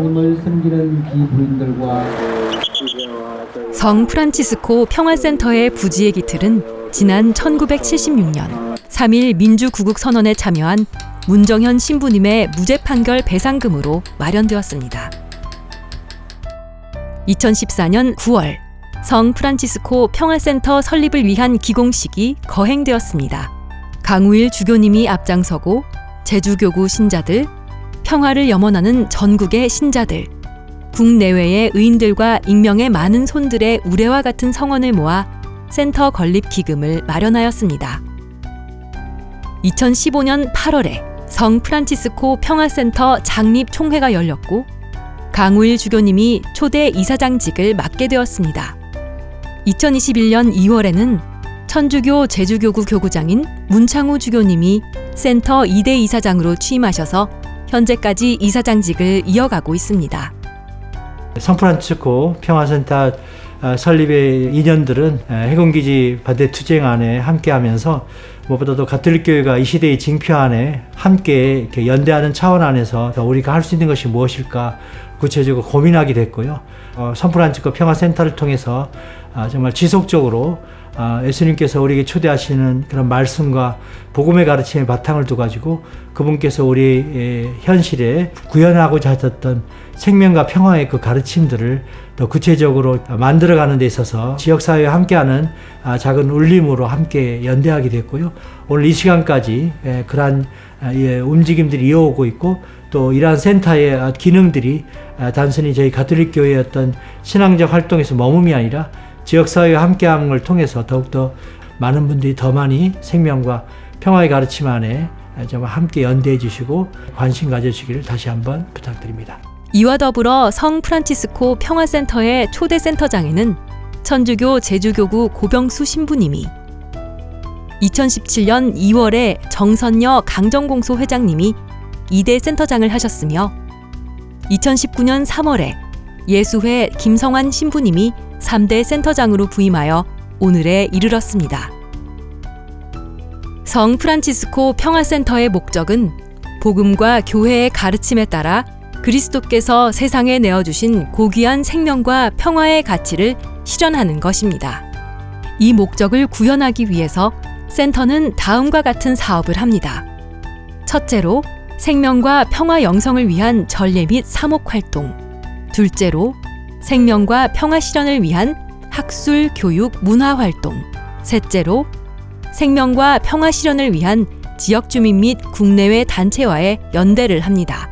하느님을 섬기는 비부인들과 성 프란치스코 평화센터의 부지의 기틀은 지난 1976년 3.1 민주구국 선언에 참여한 문정현 신부님의 무죄 판결 배상금으로 마련되었습니다. 2014년 9월 성 프란치스코 평화센터 설립을 위한 기공식이 거행되었습니다. 강우일 주교님이 앞장서고 제주교구 신자들, 평화를 염원하는 전국의 신자들, 국내외의 의인들과 익명의 많은 손들의 우레와 같은 성원을 모아 센터 건립 기금을 마련하였습니다. 2015년 8월에 성 프란치스코 평화센터 장립 총회가 열렸고 강우일 주교님이 초대 이사장직을 맡게 되었습니다. 2021년 2월에는 천주교 제주교구 교구장인 문창우 주교님이 센터 2대 이사장으로 취임하셔서 현재까지 이사장직을 이어가고 있습니다. 성프란치스코 평화센터 어, 설립의 인연들은 어, 해군기지 반대 투쟁 안에 함께하면서 무엇보다도 가톨릭 교회가 이 시대의 징표 안에 함께 연대하는 차원 안에서 더 우리가 할 수 있는 것이 무엇일까 구체적으로 고민하게 됐고요. 어, 성프란치스코 평화센터를 통해서 아, 정말 지속적으로 아, 예수님께서 우리에게 초대하시는 그런 말씀과 복음의 가르침의 바탕을 두 가지고 그분께서 우리 의 현실에 구현하고자 하셨던 생명과 평화의 그 가르침들을 더 구체적으로 만들어가는 데 있어서 지역사회와 함께하는 아, 작은 울림으로 함께 연대하게 됐고요. 오늘 이 시간까지 예, 그러한 아, 예, 움직임들이 이어오고 있고 또 이러한 센터의 아, 기능들이 아, 단순히 저희 가톨릭 교회의 어떤 신앙적 활동에서 머금이 아니라 지역사회와 함께함을 통해서 더욱더 많은 분들이 더 많이 생명과 평화의 가르침 안에 함께 연대해 주시고 관심 가져주시기를 다시 한번 부탁드립니다. 이와 더불어 성 프란치스코 평화센터의 초대 센터장에는 천주교 제주교구 고병수 신부님이 2017년 2월에 정선여 강정공소 회장님이 2대 센터장을 하셨으며 2019년 3월에 예수회 김성환 신부님이 3대 센터장으로 부임하여 오늘에 이르렀습니다. 성 프란치스코 평화센터의 목적은 복음과 교회의 가르침에 따라 그리스도께서 세상에 내어주신 고귀한 생명과 평화의 가치를 실현하는 것입니다. 이 목적을 구현하기 위해서 센터는 다음과 같은 사업을 합니다. 첫째로 생명과 평화 영성을 위한 전례 및 사목 활동. 둘째로 생명과 평화 실현을 위한 학술, 교육, 문화 활동. 셋째로 생명과 평화 실현을 위한 지역 주민 및 국내외 단체와의 연대를 합니다.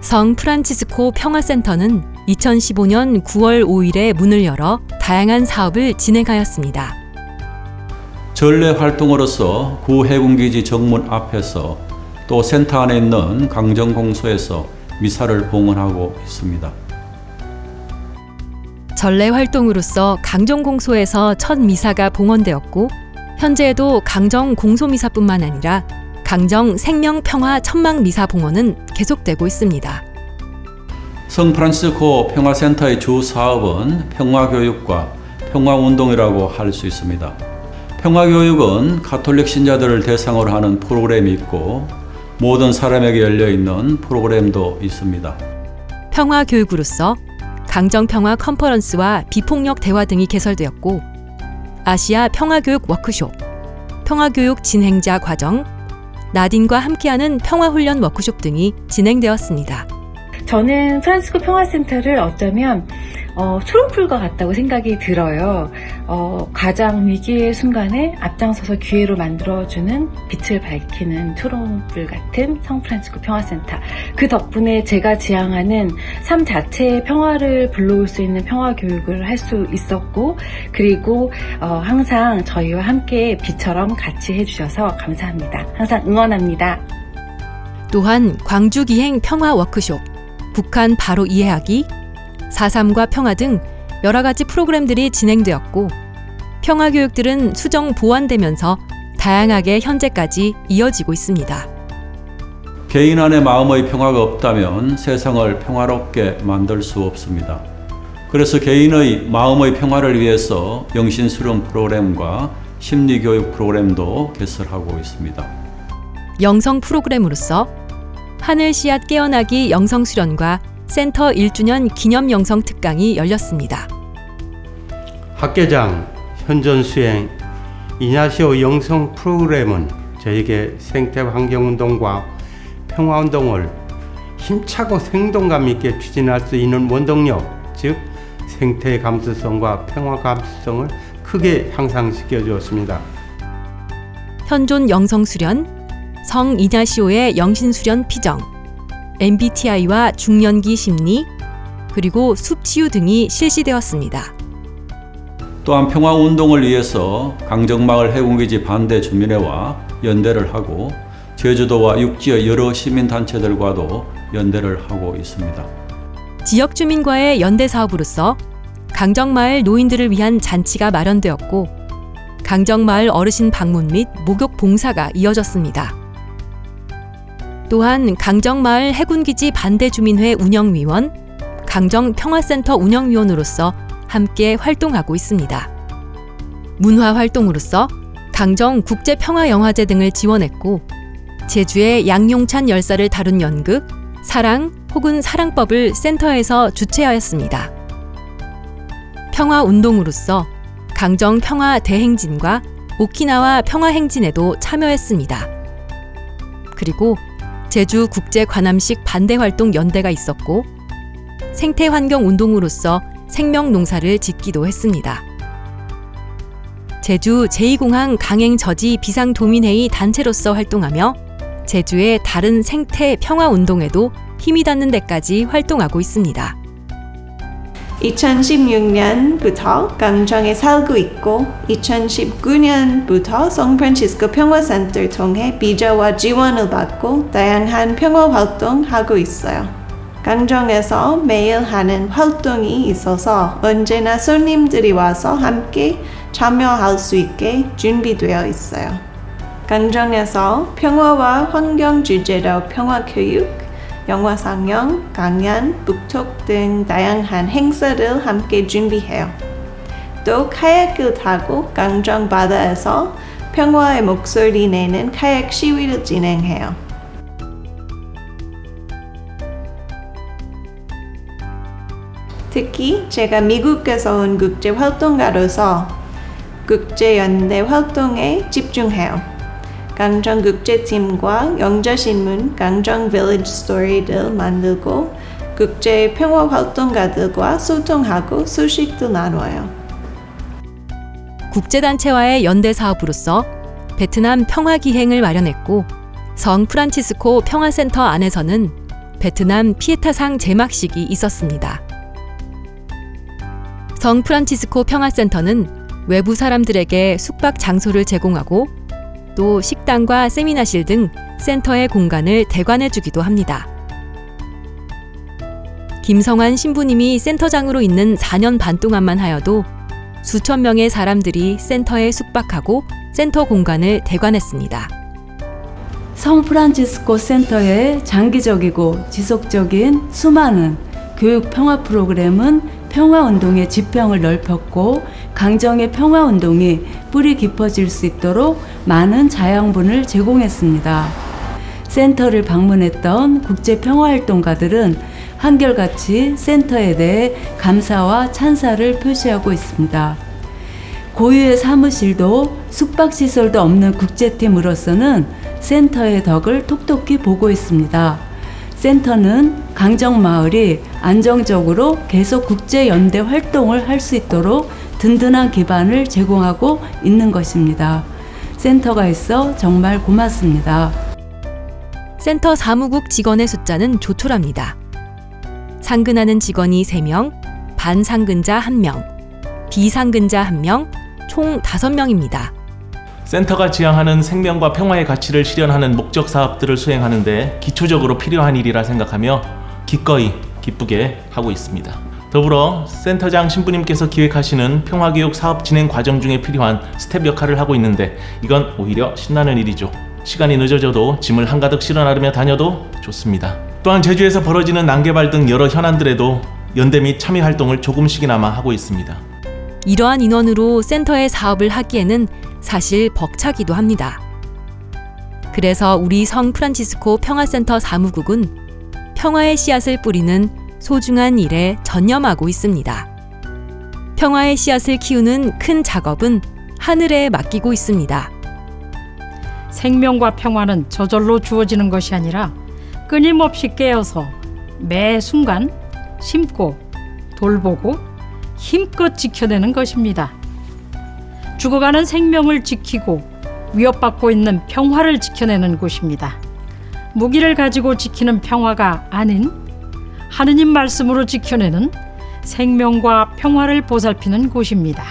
성 프란치스코 평화센터는 2015년 9월 5일에 문을 열어 다양한 사업을 진행하였습니다. 전례 활동으로서 구 해군기지 정문 앞에서 또 센터 안에 있는 강정공소에서 미사를 봉헌하고 있습니다. 전례 활동으로서 강정 공소에서 첫 미사가 봉헌되었고 현재에도 강정 공소 미사뿐만 아니라 강정 생명 평화 천막 미사 봉헌은 계속되고 있습니다. 성 프란시스코 평화센터의 주 사업은 평화 교육과 평화 운동이라고 할 수 있습니다. 평화 교육은 가톨릭 신자들을 대상으로 하는 프로그램이 있고 모든 사람에게 열려 있는 프로그램도 있습니다. 평화 교육으로서 강정 평화 컨퍼런스와 비폭력 대화 등이 개설되었고 아시아 평화 교육 워크숍, 평화 교육 진행자 과정, 나딘과 함께하는 평화 훈련 워크숍 등이 진행되었습니다. 저는 프란스코 평화센터를 어쩌면 어, 초롱불과 같다고 생각이 들어요. 어, 가장 위기의 순간에 앞장서서 기회로 만들어주는 빛을 밝히는 초롱불 같은 성프란시스코 평화센터. 그 덕분에 제가 지향하는 삶 자체의 평화를 불러올 수 있는 평화 교육을 할 수 있었고, 그리고 어, 항상 저희와 함께 빛처럼 같이 해주셔서 감사합니다. 항상 응원합니다. 또한 광주 기행 평화 워크숍, 북한 바로 이해하기, 4.3과 평화 등 여러 가지 프로그램들이 진행되었고 평화 교육들은 수정 보완되면서 다양하게 현재까지 이어지고 있습니다. 개인 안에 마음의 평화가 없다면 세상을 평화롭게 만들 수 없습니다. 그래서 개인의 마음의 평화를 위해서 영신 수련 프로그램과 심리 교육 프로그램도 개설하고 있습니다. 영성 프로그램으로서 하늘 씨앗 깨어나기 영성 수련과 센터 1주년 기념 영성 특강이 열렸습니다. 학계장 현존 수행 이냐시오 영성 프로그램은 저에게 생태 환경 운동과 평화 운동을 힘차고 생동감 있게 추진할 수 있는 원동력, 즉 생태 감수성과 평화 감수성을 크게 향상시켜 주었습니다. 현존 영성 수련, 성 이냐시오의 영신 수련 피정, MBTI와 중년기 심리, 그리고 숲 치유 등이 실시되었습니다. 또한 평화 운동을 위해서 강정마을 해군기지 반대 주민회와 연대를 하고 제주도와 육지의 여러 시민 단체들과도 연대를 하고 있습니다. 지역 주민과의 연대 사업으로서 강정마을 노인들을 위한 잔치가 마련되었고 강정마을 어르신 방문 및 목욕 봉사가 이어졌습니다. 또한 강정마을 해군기지 반대주민회 운영위원, 강정평화센터 운영위원으로서 함께 활동하고 있습니다. 문화 활동으로서 강정 국제평화영화제 등을 지원했고 제주의 양용찬 열사를 다룬 연극 사랑 혹은 사랑법을 센터에서 주최하였습니다. 평화 운동으로서 강정 평화 대행진과 오키나와 평화 행진에도 참여했습니다. 그리고 제주 국제 관함식 반대 활동 연대가 있었고 생태 환경 운동으로서 생명 농사를 짓기도 했습니다. 제주 제2공항 강행 저지 비상 도민회의 단체로서 활동하며 제주의 다른 생태 평화 운동에도 힘이 닿는 데까지 활동하고 있습니다. 2016년부터 강정에 살고 있고 2019년부터 성프란치스코 평화센터를 통해 비자와 지원을 받고 다양한 평화 활동하고 있어요. 강정에서 매일 하는 활동이 있어서 언제나 손님들이 와서 함께 참여할 수 있게 준비되어 있어요. 강정에서 평화와 환경 주제로 평화 교육, 영화 상영, 강연, 북톡 등 다양한 행사를 함께 준비해요. 또 카약을 타고 강정 바다에서 평화의 목소리 내는 카약 시위를 진행해요. 특히 제가 미국에서 온 국제 활동가로서 국제 연대 활동에 집중해요. 강정 국제팀과 영자신문 강정 빌리지 스토리를 만들고 국제 평화 활동가들과 소통하고 소식도 나눠요. 국제단체와의 연대 사업으로서 베트남 평화 기행을 마련했고 성 프란치스코 평화센터 안에서는 베트남 피에타상 제막식이 있었습니다. 성 프란치스코 평화센터는 외부 사람들에게 숙박 장소를 제공하고 또 식당과 세미나실 등 센터의 공간을 대관해 주기도 합니다. 김성환 신부님이 센터장으로 있는 4년 반 동안만 하여도 수천 명의 사람들이 센터에 숙박하고 센터 공간을 대관했습니다. 성 프란치스코 센터의 장기적이고 지속적인 수많은 교육 평화 프로그램은 평화 운동의 지평을 넓혔고 강정의 평화 운동이 뿌리 깊어질 수 있도록 많은 자양분을 제공했습니다. 센터를 방문했던 국제 평화 활동가들은 한결같이 센터에 대해 감사와 찬사를 표시하고 있습니다. 고유의 사무실도 숙박시설도 없는 국제팀으로서는 센터의 덕을 톡톡히 보고 있습니다. 센터는 강정마을이 안정적으로 계속 국제연대 활동을 할 수 있도록 든든한 기반을 제공하고 있는 것입니다. 센터가 있어 정말 고맙습니다. 센터 사무국 직원의 숫자는 조촐합니다. 상근하는 직원이 3명, 반상근자 1명, 비상근자 1명, 총 5명입니다. 센터가 지향하는 생명과 평화의 가치를 실현하는 목적 사업들을 수행하는데 기초적으로 필요한 일이라 생각하며 기꺼이 기쁘게 하고 있습니다. 더불어 센터장 신부님께서 기획하시는 평화교육 사업 진행 과정 중에 필요한 스텝 역할을 하고 있는데 이건 오히려 신나는 일이죠. 시간이 늦어져도 짐을 한가득 실어 나르며 다녀도 좋습니다. 또한 제주에서 벌어지는 난개발 등 여러 현안들에도 연대 및 참여 활동을 조금씩이나마 하고 있습니다. 이러한 인원으로 센터의 사업을 하기에는 사실 벅차기도 합니다. 그래서 우리 성 프란치스코 평화센터 사무국은 평화의 씨앗을 뿌리는 소중한 일에 전념하고 있습니다. 평화의 씨앗을 키우는 큰 작업은 하늘에 맡기고 있습니다. 생명과 평화는 저절로 주어지는 것이 아니라 끊임없이 깨어서 매 순간 심고 돌보고 힘껏 지켜내는 것입니다. 죽어가는 생명을 지키고 위협받고 있는 평화를 지켜내는 곳입니다. 무기를 가지고 지키는 평화가 아닌 하느님 말씀으로 지켜내는 생명과 평화를 보살피는 곳입니다.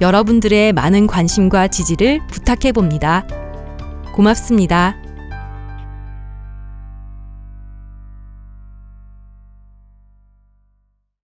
여러분들의 많은 관심과 지지를 부탁해 봅니다. 고맙습니다.